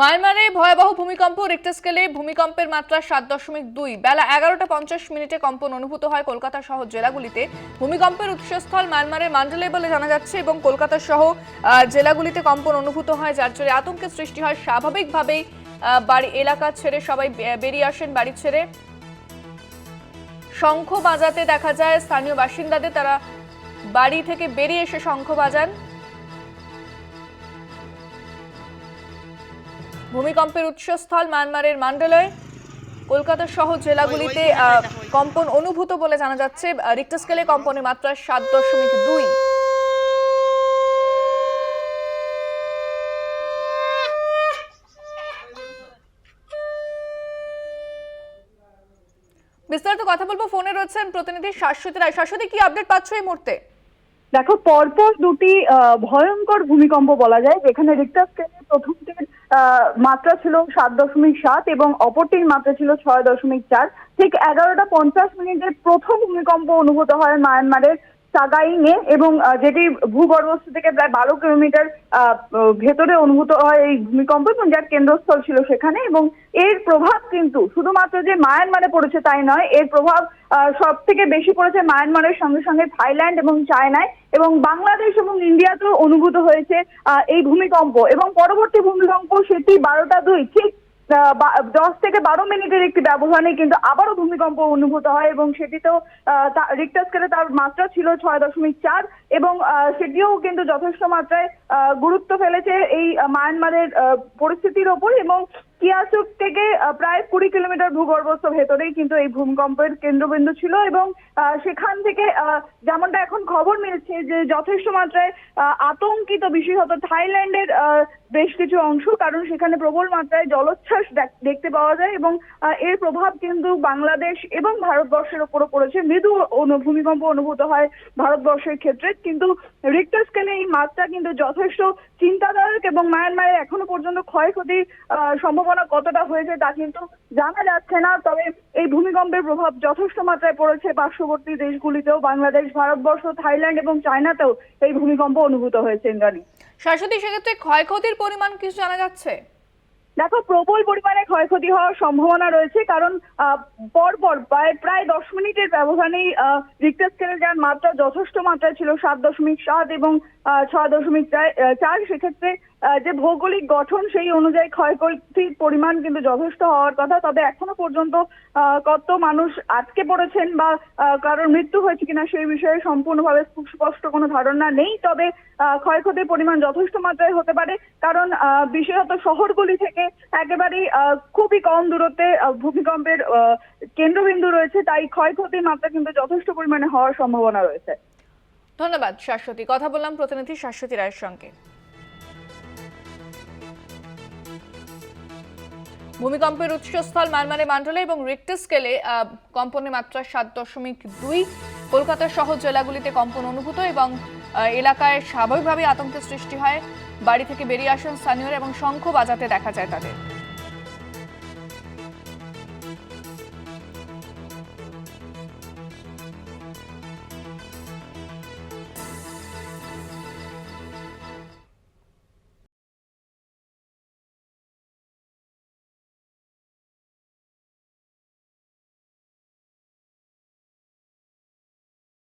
মায়ানমারে ভয়াবহ ভূমিকম্প রিক্টার স্কেলে ভূমিকম্পের মাত্রা সাত দশমিক দুই। বেলা এগারোটা পঞ্চাশ মিনিটে কম্পন অনুভূত হয় কলকাতা সহ জেলাগুলিতে। ভূমিকম্পের উৎসস্থল মায়ানমারের মান্ডালে বলে জানা যাচ্ছে এবং কলকাতা সহ জেলাগুলিতে কম্পন অনুভূত হয়, যার জেরে আতঙ্কের সৃষ্টি হয়। স্বাভাবিকভাবেই বাড়ি, এলাকা ছেড়ে সবাই বেরিয়ে আসেন বাড়ি ছেড়ে। শঙ্খ বাজাতে দেখা যায়, স্থানীয় বাসিন্দাদের তারা বাড়ি থেকে বেরিয়ে এসে শঙ্খ বাজান। ভূমিকম্পের উৎসস্থল মায়ানমারের মান্ডালয়। কলকাতা সহ জেলাগুলিতে আহ, কম্পন অনুভূত বলে জানা যাচ্ছে রিক্টার স্কেলে কম্পনের মাত্রা সাত দশমিক দুই। বিস্তারিত কথা বলব ফোনে রয়েছেন প্রতিনিধি শাশ্বতী রায়। শাশ্বতী কি আপডেট পাচ্ছ এই মুহূর্তে? দেখো পরপর দুটি আহ, ভয়ঙ্কর ভূমিকম্প বলা যায় যেখানে রিক্টার স্কেলের প্রথমটির মাত্রা ছিল সাত দশমিক সাত এবং অপরটির মাত্রা ছিল ছয় দশমিক চার। ঠিক এগারোটা পঞ্চাশ মিনিটের প্রথম ভূমিকম্প অনুভূত হয় মায়ানমারের সাগাইংয়ে এবং যেটি ভূগর্ভস্থ থেকে প্রায় বারো কিলোমিটার ভেতরে অনুভূত হয় এই ভূমিকম্প এবং যার কেন্দ্রস্থল ছিল সেখানে এবং এর প্রভাব কিন্তু শুধুমাত্র যে মায়ানমারে পড়েছে তাই নয়, এর প্রভাব সব থেকে বেশি পড়েছে মায়ানমারের সঙ্গে সঙ্গে থাইল্যান্ড এবং চায়নায় এবং বাংলাদেশ এবং ইন্ডিয়াতেও অনুভূত হয়েছে এই ভূমিকম্প এবং পরবর্তী ভূমিকম্প সেটি বারোটা দুই, ঠিক দশ থেকে বারো মিনিটের একটি ব্যবধানে কিন্তু আবারও ভূমিকম্প অনুভূত হয় এবং সেটিতেও রিক্টার স্কেলে তার মাত্রা ছিল ছয় দশমিক চার এবং সেটিও কিন্তু যথেষ্ট মাত্রায় গুরুত্ব ফেলেছে এই মায়ানমারের পরিস্থিতির ওপর এবং কিয়াসুক থেকে প্রায় কুড়ি কিলোমিটার ভূগর্ভস্থ ভেতরেই কিন্তু এই ভূমিকম্পের কেন্দ্রবিন্দু ছিল এবং সেখান থেকে যেমনটা এখন খবর মিলছে যে যথেষ্ট মাত্রায় আতঙ্কিত বিশেষত থাইল্যান্ডের বেশ কিছু অংশ, কারণ সেখানে প্রবল মাত্রায় জলোচ্ছ্বাস দেখ- দেখতে পাওয়া যায় এবং এর প্রভাব কিন্তু বাংলাদেশ এবং ভারতবর্ষের ওপরও পড়েছে। মৃদু ভূমিকম্প অনুভূত হয় ভারতবর্ষের ক্ষেত্রে, কিন্তু রিক্টার স্কেলে এই মাত্রা কিন্তু যথেষ্ট চিন্তাদায়ক এবং মায়ানমারের এখনও পর্যন্ত ক্ষয়ক্ষতির সম্ভাবনা কতটা হয়েছে তা কিন্তু জানা যাচ্ছে না। তবে এই ভূমিকম্পের প্রভাব যথেষ্ট মাত্রায় পড়েছে পার্শ্ববর্তী দেশগুলিতেও। বাংলাদেশ, ভারতবর্ষ, থাইল্যান্ড এবং চায়নাতেও এই ভূমিকম্প অনুভূত হয়েছে, ইন্দ্রাণী। শাশ্বতী সেক্ষেত্রে ক্ষয়ক্ষতির পরিমাণ কিছু জানা যাচ্ছে? দেখো, প্রবল পরিমাণে ক্ষয়ক্ষতি হওয়ার সম্ভাবনা রয়েছে, কারণ পরপর প্রায় দশ মিনিটের ব্যবধানেই রিক্টার স্কেলের যার মাত্রা যথেষ্ট মাত্রায় ছিল, সাত দশমিক সাত এবং ছয় দশমিক চার- সেক্ষেত্রে যে ভৌগোলিক গঠন, সেই অনুযায়ী ক্ষয়ক্ষতির পরিমাণ কিন্তু যথেষ্ট হওয়ার কথা। তবে এখনও পর্যন্ত কত মানুষ আটকে পড়েছেন বা কারোর মৃত্যু হয়েছে কিনা সেই বিষয়ে সম্পূর্ণভাবে সুস্পষ্ট কোনো ধারণা নেই। তবে ক্ষয়ক্ষতির পরিমাণ যথেষ্ট মাত্রায় হতে পারে, কারণ বিশেষত শহরগুলি থেকে একেবারেই খুবই কম দূরত্বে ভূমিকম্পের কেন্দ্রবিন্দু রয়েছে, তাই ক্ষয়ক্ষতির মাত্রা কিন্তু যথেষ্ট পরিমাণে হওয়ার সম্ভাবনা রয়েছে। ধন্যবাদ, শাশ্বতী। কথা বললাম প্রতিনিধি শাশ্বতী রায়ের সঙ্গে। ভূমিকম্পের উৎসস্থল মানমারে মান্ডলে এবং রিক্টার স্কেলে কম্পনের মাত্রা সাত দশমিক দুই। কলকাতা শহর জেলাগুলিতে কম্পন অনুভূত এবং এলাকায় স্বাভাবিকভাবে আতঙ্কের সৃষ্টি হয়। বাড়ি থেকে বেরিয়ে আসেন স্থানীয়রা এবং শঙ্খ বাজাতে দেখা যায় তাদের।